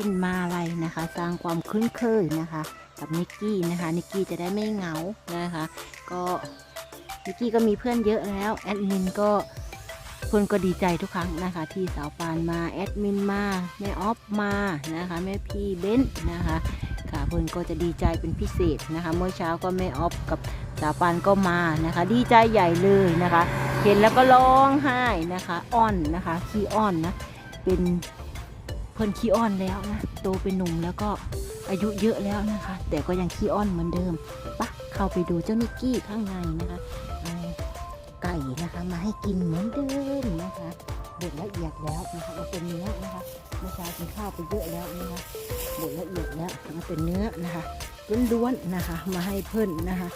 เป็นมาอะไรนะคะ สร้างความคุ้นเคยนะคะกับนิกกี้นะคะนิกกี้จะได้ไม่เหงานะคะ ก็นิกกี้ก็มีเพื่อนเยอะแล้วแอดมินก็เพื่อนก็ดีใจทุกครั้งนะคะ ที่สาวปานมาแอดมินมาแม่ออฟมานะคะแม่พี่เบนนะคะค่ะเพื่อนก็จะดีใจเป็นพิเศษนะคะ เมื่อเช้าก็แม่ออฟกับสาวปานก็มานะคะ ดีใจใหญ่เลยนะคะ เห็นแล้วก็ร้องไห้นะคะ อ้อนนะคะขี้อ้อนนะเป็น พื่นขี้อ้อนแล้วนะ โตเป็นหนุ่มแล้วก็อายุเยอะแล้วนะคะ แต่ก็ยังขี้อ้อนเหมือนเดิมปะเข้าไปดูเจ้านิกกี้ข้างในนะคะไก่นะคะมาให้กินเหมือนเดิมนะคะบดละเอียดแล้วนะคะเอาเป็นเนื้อนะคะเมื่อเช้ากินข้าวไปเยอะแล้วนะคะบดละเอียดแล้วเอาเป็นเนื้อนะคะล้วนๆนะคะ มาให้เพื่อนนะคะ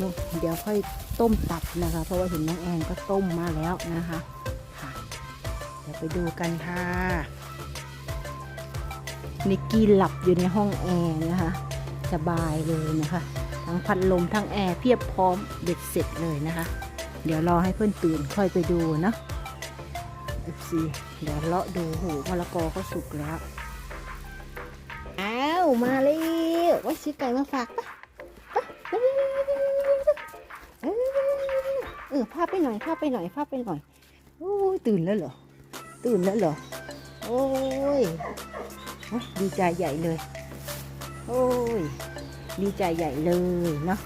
นูเดี๋ยวค่อยต้มตับนะคะ เพราะว่าเห็นน้องแอนก็ต้มมาแล้วนะคะค่ะเดี๋ยวไปดูกันค่ะ นิกกี้หลับอยู่ในห้องแอร์นะคะ สบายเลยนะคะ ทั้งพัดลมทั้งแอร์เพียบพร้อมเบ็ดเสร็จเลยนะคะ เดี๋ยวรอให้เพื่อนตื่นค่อยไปดูเนาะ FC เดี๋ยวเลาะดูโหมะละกอก็สุกแล้ว อ้าว มาเลยว่าซื้อไก่มาฝากปะปะเออพาไปหน่อยพาไปหน่อยพาไปหน่อยโอ้ยตื่นแล้วเหรอ ตื่นแล้วเหรอ โอ้ย ดีใจใหญ่เลย โอ้ย ดีใจใหญ่เลยเนาะ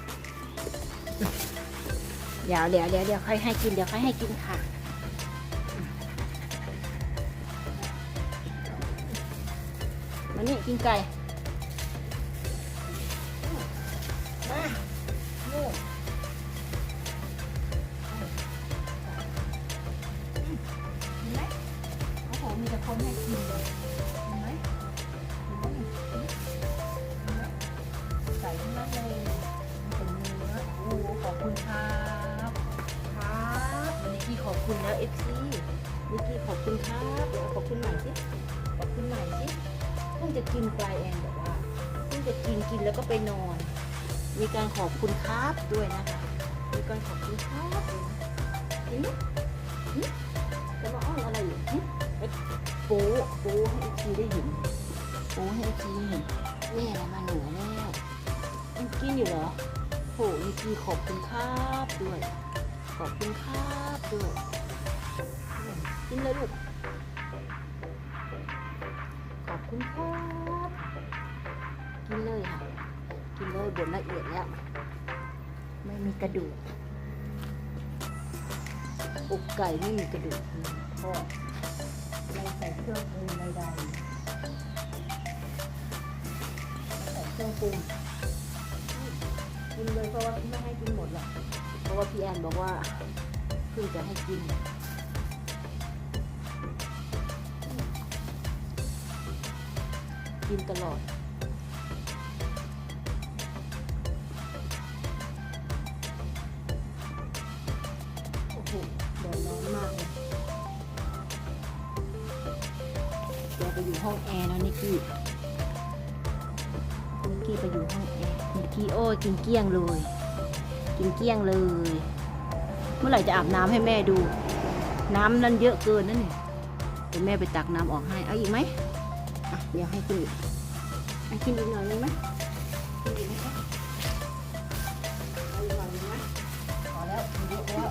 เดี๋ยวเดี๋ยวเดี๋ยวเดี๋ยวค่อยให้กินเดี๋ยวค่อยให้กินค่ะมานี่กินไก่ คุณแล้วเอฟซีนิกกี้ขอบคุณครับเดี๋ยวขอบคุณใหม่สิขอบคุณใหม่สิเพิ่งจะกินปลายแอนแบอกว่าเพิ่งจะกินกินแล้วก็ไปนอน มีการขอบคุณครับด้วยนะคะมีการขอบคุณครับเห็นไหมจะมาอ้อนอะไรอยู่หึไปโป๊โป๊ให้ทีได้เห็นโป๊ให้ทีเห็นแม่มาหนูแล้วยังกินอยู่เหรอโหนิกกี้ขอบคุณครับด้วยขอบคุณครับด้วย กินเลยลูก ขอบคุณครับ กินเลยค่ะ กินเลยบดละเอียดแล้ว ไม่มีกระดูก อกไก่ไม่มีกระดูกก็ไม่ใส่เครื่องปรุงใดๆใส่เครื่องปรุงกินเลยเพราะว่าพี่ไม่ให้กินหมดหรอก เพราะว่าพี่แอนบอกว่าเพิ่งจะให้กิน กินตลอด โอ้โหแดดร้อนมากเลยเดี๋ยวไปอยู่ห้องแอร์แล้วนิกกี้นิกกี้ไปอยู่ห้องแอร์นิกกี้โอ้ยกินเกลี้ยงเลย กินเกลี้ยงเลย เมื่อไหร่จะอาบน้ำให้แม่ดู น้ำนั้นเยอะเกินนั่นนี่เดี๋ยวแม่ไปตักน้ำออกให้ เอาอีกไหม อะเดี๋ยวให้กินอีกให้กินอีกหน่อยนึงไหมกินอีกไหมคะเอาอีกหน่อยนึงไหมพอแล้วกินเยอะแล้ว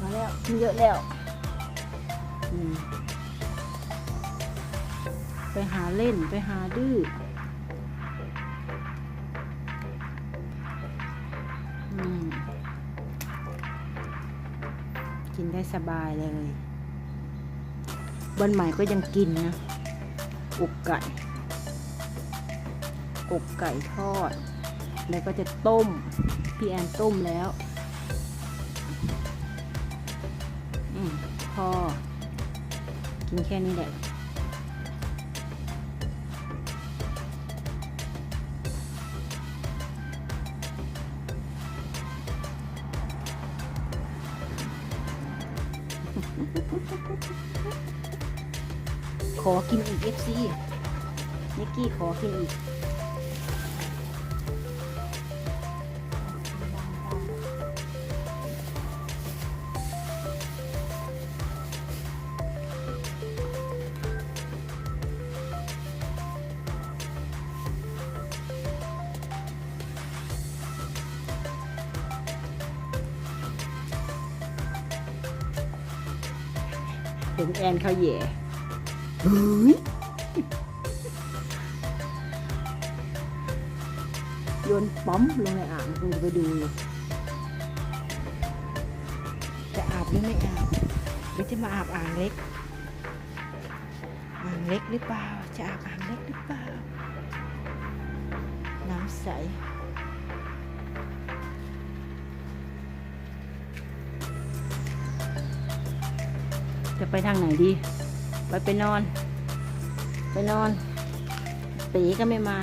มาแล้วกินเยอะแล้วอืมไปหาเล่นไปหาดื้อ กินได้สบายเลยวันใหม่ก็ยังกินนะอกไก่อกไก่ทอด แล้วก็จะต้ม พี่แอนต้มแล้วอืมพอ กินแค่นี้แหละ อกินอีกเอฟซีนิกกี้ขอกินอีกเห็นแอนเขาแย่ เฮ้ยโยนป๊อมลงในอ่างคุณจะไปดูเลยจะอาบหรือไม่อาบหรือจะมาอาบอ่างเล็ก อ่างเล็กหรือเปล่า จะอาบอ่างเล็กหรือเปล่า น้ำใสจะไปทางไหนดี ไปไปนอน ไปนอน ตีก็ไม่มา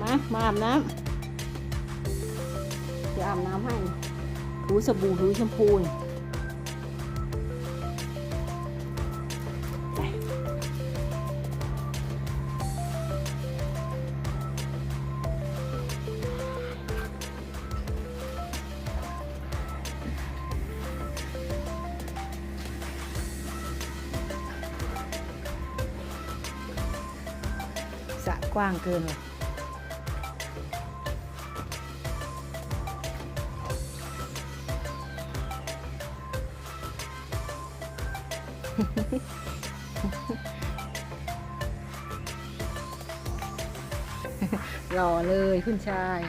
มา มาอาบน้ำ ถูสบู่ถูแชมพูนี่ไปสระกว้างเกินเลย หล่อเลยคุณชาย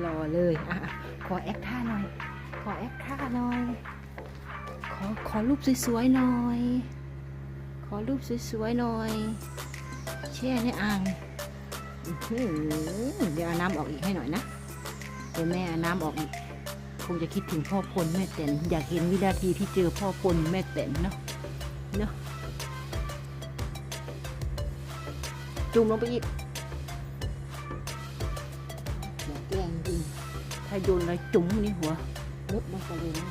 หล่อเลยอะขอแอคท่าหน่อย ขอแอคท่าหน่อย ขอขอรูปสวยๆหน่อย ขอรูปสวยๆหน่อย แช่ในอ่างเดี๋ยวเอาน้ำออกอีกให้หน่อยนะ เดี๋ยวแม่เอาน้ำออกอีก คงจะคิดถึงพ่อพลแม่เต็นอยากเห็นวินาทีที่เจอพ่อพลแม่เต็นเนาะเนาะจุ่มลงไปอีกอย่าแกล้งจริงถ้าโยนอะไรจุ๋มนี่หัวมุดลงไปเลยนะ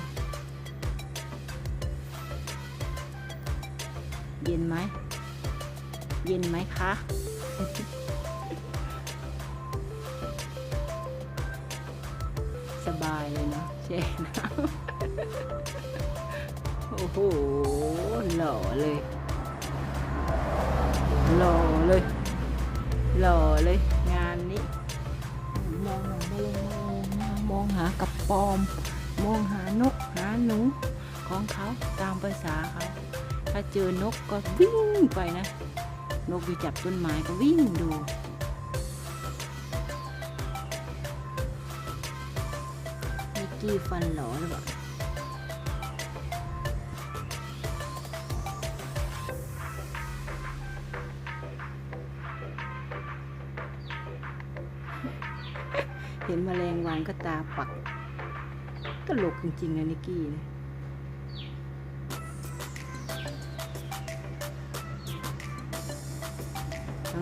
เย็นไหม เย็นไหมคะ บายเลยเนาะแช่น้ำโอ้โหหล่อเลยหล่อเลยหล่อเลยงานนี้มองหาแมลงมามองหากับปอม มองหานกหาหนูของเขาตามภาษาเขาถ้าเจอนกก็วิ่งไปนะ นกอยู่จับต้นไม้ก็วิ่งดู กี้ฟันหลอหรือเปล่าเห็นแมลงวันก็ตาปักตลกจริงๆนะนิกกี้นะ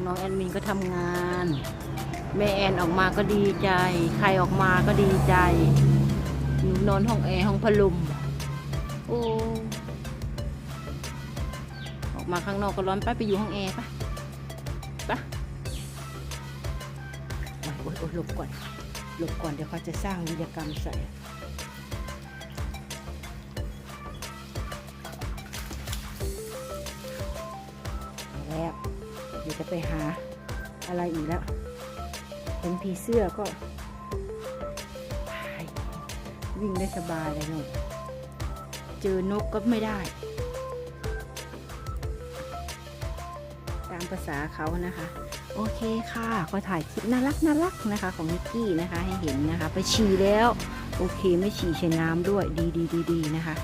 น้องแอดมินก็ทำงาน แม่แอนออกมาก็ดีใจ ใครออกมาก็ดีใจ หนูนอนห้องแอร์ห้องพัดลมโอ้ออกมาข้างนอกก็ร้อนไปไปอยู่ห้องแอร์ปะปะโอ้ยโอ้ยหลบก่อนหลบก่อนเดี๋ยวเขาจะสร้างวิทยกรรมใส่เอาแล้วเดี๋ยวจะไปหาอะไรอีกแล้วเห็นผีเสื้อก็ วิ่งได้สบายเลยนกเจอนกก็ไม่ได้ ตามภาษาเขานะคะ โอเคค่ะ ก็ถ่ายคลิปน่ารักน่ารักนะคะ ของนิกกี้นะคะให้เห็นนะคะ ไปฉี่แล้ว โอเคไม่ฉี่ใช้น้ำด้วยดีดีดีดีนะคะ